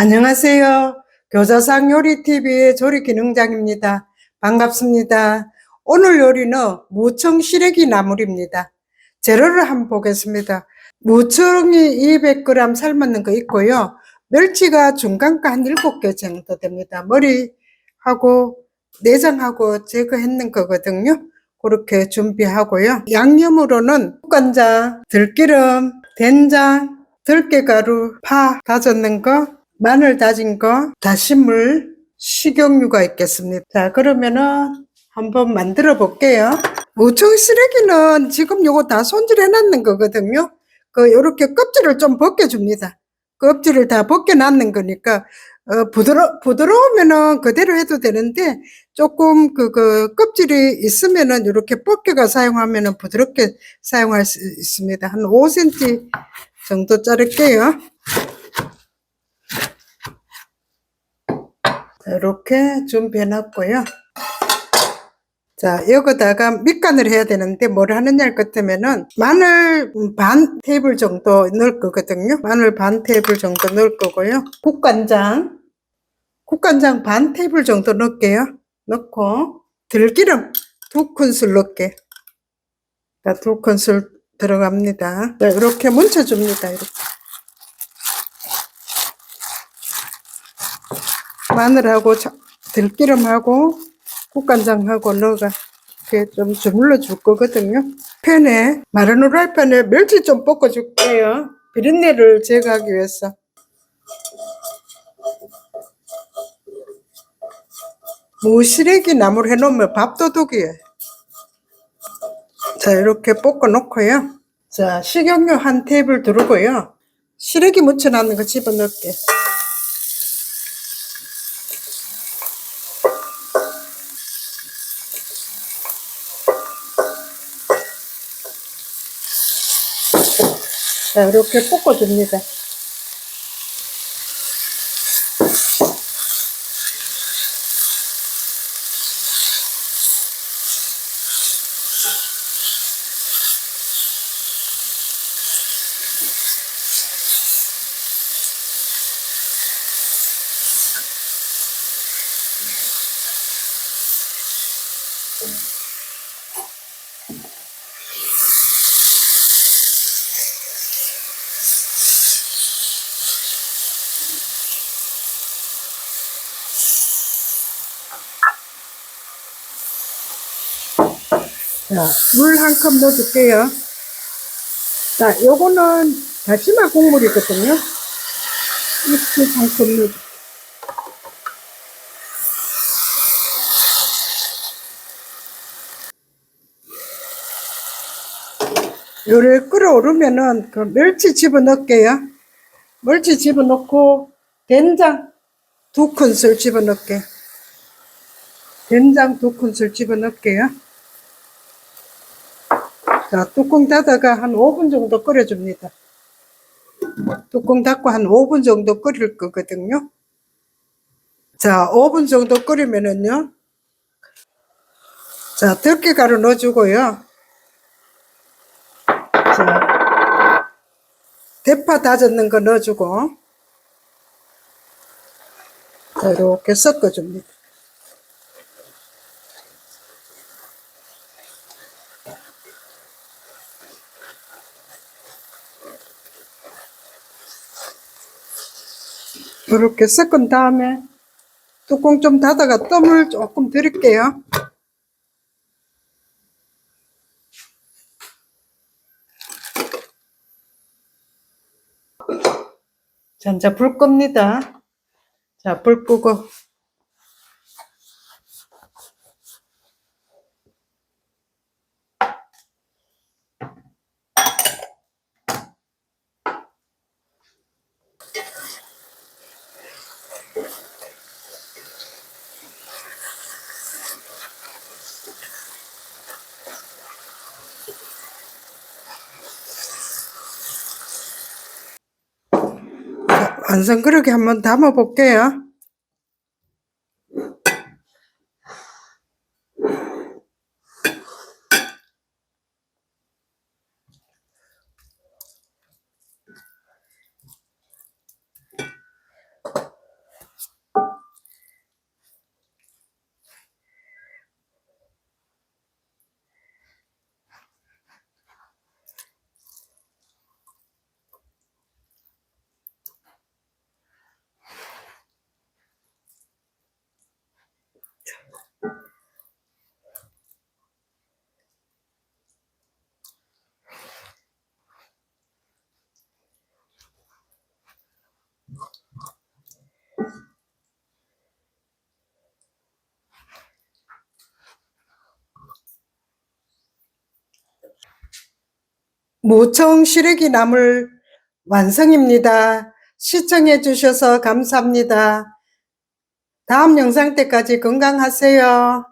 안녕하세요. 교자상 요리TV의 조리기능장입니다. 반갑습니다. 오늘 요리는 무청 시래기 나물입니다. 재료를 한번 보겠습니다. 무청이 200g 삶았는 거 있고요. 멸치가 중간가 한 7개 정도 됩니다. 머리하고 내장하고 제거했는 거거든요. 그렇게 준비하고요. 양념으로는 국간장, 들기름, 된장, 들깨가루, 파 다졌는 거, 마늘 다진 거, 다시물, 식용유가 있겠습니다. 자, 그러면은 한번 만들어 볼게요. 무청 쓰레기는 지금 요거 다 손질해 놨는 거거든요. 그, 요렇게 껍질을 좀 벗겨줍니다. 껍질을 다 벗겨놨는 거니까, 어, 부드러, 부드러우면은 그대로 해도 되는데, 조금 그, 그, 껍질이 있으면은 이렇게 벗겨가 사용하면은 부드럽게 사용할 수 있습니다. 한 5cm 정도 자를게요. 이렇게 준비해 놨고요. 자, 여기다가 밑간을 해야 되는데 뭘 하느냐 할것 같으면은 마늘 반 테이블 정도 넣을 거거든요. 마늘 반 테이블 정도 넣을 거고요. 국간장, 국간장 반 테이블 정도 넣을게요. 넣고 들기름 두 큰술 넣게. 자, 두 큰술 들어갑니다. 자, 이렇게 뭉쳐줍니다. 이렇게. 마늘하고 자- 들기름하고 국간장하고 넣어가 이렇게 좀 주물러 줄 거거든요. 팬에 마른 후라이 팬에 멸치 좀 볶아 줄게요. 비린내를 제거하기 위해서. 무시래기 나물 해놓으면 밥도둑이에요. 자, 이렇게 볶아 놓고요. 자, 식용유 한 테이블 두르고요. 시래기 묻혀놨는 거 집어넣을게. 자, 이렇게 볶아줍니다. 자, 물 한 컵 넣어줄게요. 자, 요거는 다시마 국물이거든요. 이렇게 한컵 넣어. 요래 끓어오르면은 그 멸치 집어넣을게요. 멸치 집어넣고 된장 두 큰술 집어넣을게. 된장 두 큰술 집어넣을게요. 자, 뚜껑 닫아가 한 5분 정도 끓여줍니다. 뚜껑 닫고 한 5분 정도 끓일 거거든요. 자, 5분 정도 끓이면은요. 자, 들깨가루 넣어주고요. 자, 대파 다졌는 거 넣어주고. 자, 이렇게 섞어줍니다. 이렇게 섞은 다음에 뚜껑 좀 닫아가 뜸을 조금 드릴게요. 자, 이제 불 끕니다. 자, 불 끄고. 자, 완성 그릇에 한번 담아 볼게요. 무청 시래기 나물 완성입니다. 시청해 주셔서 감사합니다. 다음 영상 때까지 건강하세요.